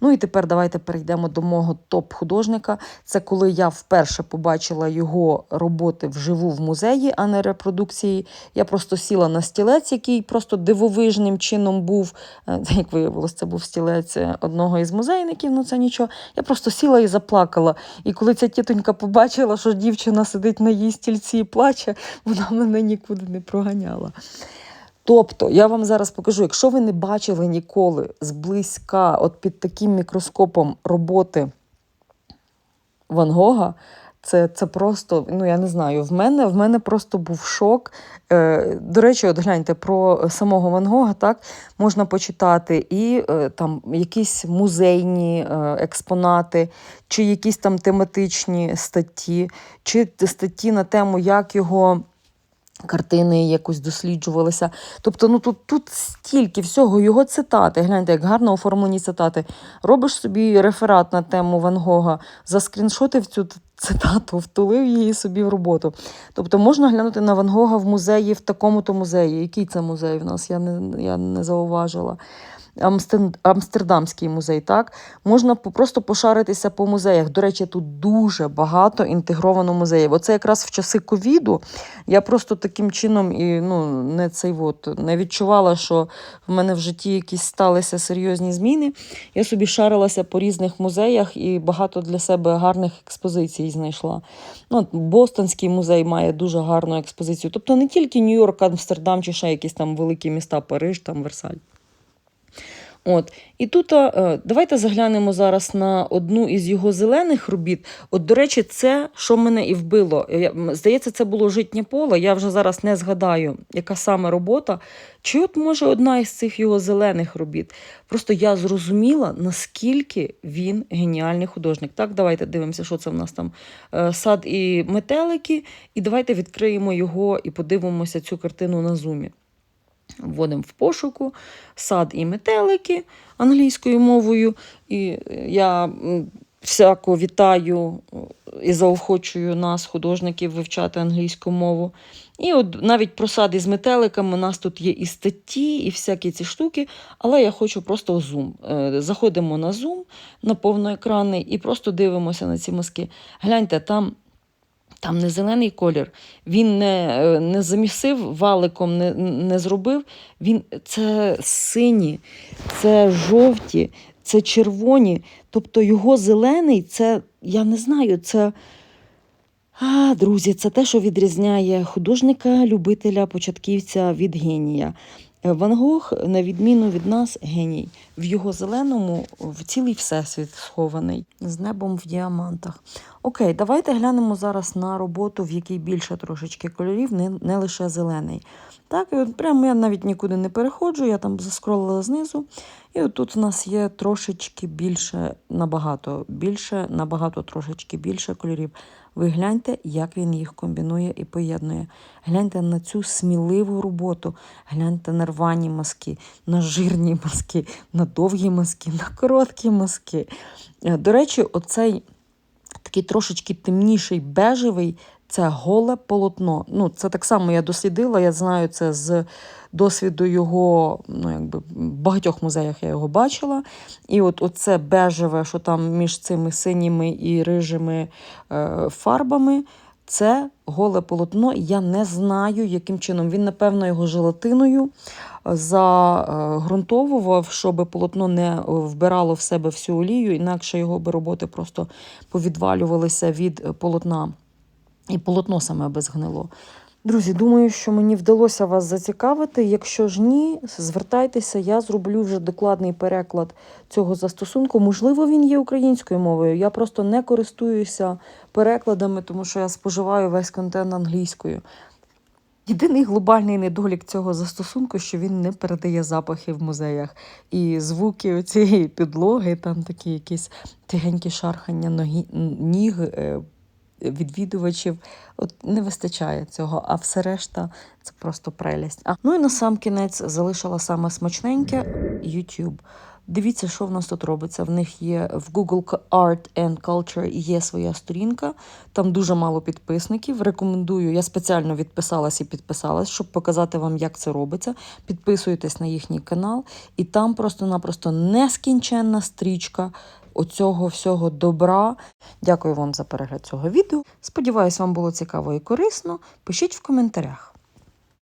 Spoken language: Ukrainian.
Ну і тепер давайте перейдемо до мого топ-художника. Це коли я вперше побачила його роботи вживу в музеї, а не репродукції. Я просто сіла на стілець, який просто дивовижним чином був. Е, Як виявилось, це був стілець е, одного із музейників, ну це нічого. Я просто сіла і заплакала. І коли ця тітонька побачила, що дівчина сидить на її стільці і плаче, вона мене нікуди не проганяла. Тобто, я вам зараз покажу, якщо ви не бачили ніколи зблизька, от під таким мікроскопом роботи Ван Гога, це, це просто, ну я не знаю, в мене, в мене просто був шок. Е, до речі, от гляньте про самого Ван Гога, так, можна почитати і е, там якісь музейні е, експонати, чи якісь там тематичні статті, чи статті на тему, як його картини якось досліджувалися. Тобто, ну тут, тут стільки всього, його цитати. Гляньте, як гарно оформлені цитати. Робиш собі реферат на тему Ван Гога, заскріншотив цю цитату, втулив її собі в роботу. Тобто можна глянути на Ван Гога в музеї, в такому-то музеї. Який це музей в нас? Я не, я не зауважила. Амстердамський музей, так можна просто пошаритися по музеях. До речі, тут дуже багато інтегровано музеїв. Оце якраз в часи ковіду я просто таким чином і ну не цей от не відчувала, що в мене в житті якісь сталися серйозні зміни. Я собі шарилася по різних музеях і багато для себе гарних експозицій знайшла. Ну, Бостонський музей має дуже гарну експозицію. Тобто не тільки Нью-Йорк, Амстердам чи ще якісь там великі міста, Париж, там Версаль. От. І тут е, давайте заглянемо зараз на одну із його зелених робіт. От, до речі, це, що мене і вбило. Здається, це було житнє поле. Я вже зараз не згадаю, яка саме робота. Чи от може одна із цих його зелених робіт. Просто я зрозуміла, наскільки він геніальний художник. Так, давайте дивимося, що це в нас там. Е, Сад і метелики. І давайте відкриємо його і подивимося цю картину на зумі. Вводимо в пошуку сад і метелики англійською мовою. І е, я всяко вітаю е, і заохочую нас, художників, вивчати англійську мову. І от навіть про сад із метеликами у нас тут є і статті, і всякі ці штуки, але я хочу просто зум. Е, Заходимо на зум на повноекранний і просто дивимося на ці мазки. Гляньте, там там не зелений колір, він не, е, не замісив валиком, не, не зробив. Він, це сині, це жовті, це червоні. Тобто його зелений, це, я не знаю, це. А, друзі, це те, що відрізняє художника, любителя, початківця від генія. Ван Гог, на відміну від нас, геній. В його зеленому в цілий всесвіт схований з небом в діамантах. Окей, давайте глянемо зараз на роботу, в якій більше трошечки кольорів, не, не лише зелений. Так, і от прямо я навіть нікуди не переходжу, я там заскролила знизу. І от тут у нас є трошечки більше, набагато більше, набагато трошечки більше кольорів. Ви гляньте, як він їх комбінує і поєднує. Гляньте на цю сміливу роботу, гляньте на рвані мазки, на жирні мазки, на довгі мазки, на короткі мазки. Е, До речі, оцей такий трошечки темніший бежевий це голе полотно. Ну, це так само я дослідила, я знаю це з досвіду його, ну, якби, в багатьох музеях я його бачила. І от оце бежеве, що там між цими синіми і рижими е, фарбами, це голе полотно. Я не знаю, яким чином. Він, напевно, його желатиною загрунтовував, щоб полотно не вбирало в себе всю олію, інакше його би роботи просто повідвалювалися від е, полотна. І полотно саме би згнило. Друзі, думаю, що мені вдалося вас зацікавити. Якщо ж ні, звертайтеся, я зроблю вже докладний переклад цього застосунку. Можливо, він є українською мовою. Я просто не користуюся перекладами, тому що я споживаю весь контент англійською. Єдиний глобальний недолік цього застосунку, що він не передає запахи в музеях. І звуки цієї підлоги, там такі якісь тихенькі шархання ноги, ніг е, відвідувачів. От не вистачає цього, а все решта це просто прелість. А, ну і на сам кінець залишила саме смачненьке YouTube. Дивіться, що в нас тут робиться. В них є в Google Art and Culture є своя сторінка. Там дуже мало підписників. Рекомендую. Я спеціально відписалась і підписалась, щоб показати вам, як це робиться. Підписуйтесь на їхній канал, і там просто-напросто нескінченна стрічка оцього всього добра. Дякую вам за перегляд цього відео. Сподіваюсь, вам було цікаво і корисно. Пишіть в коментарях.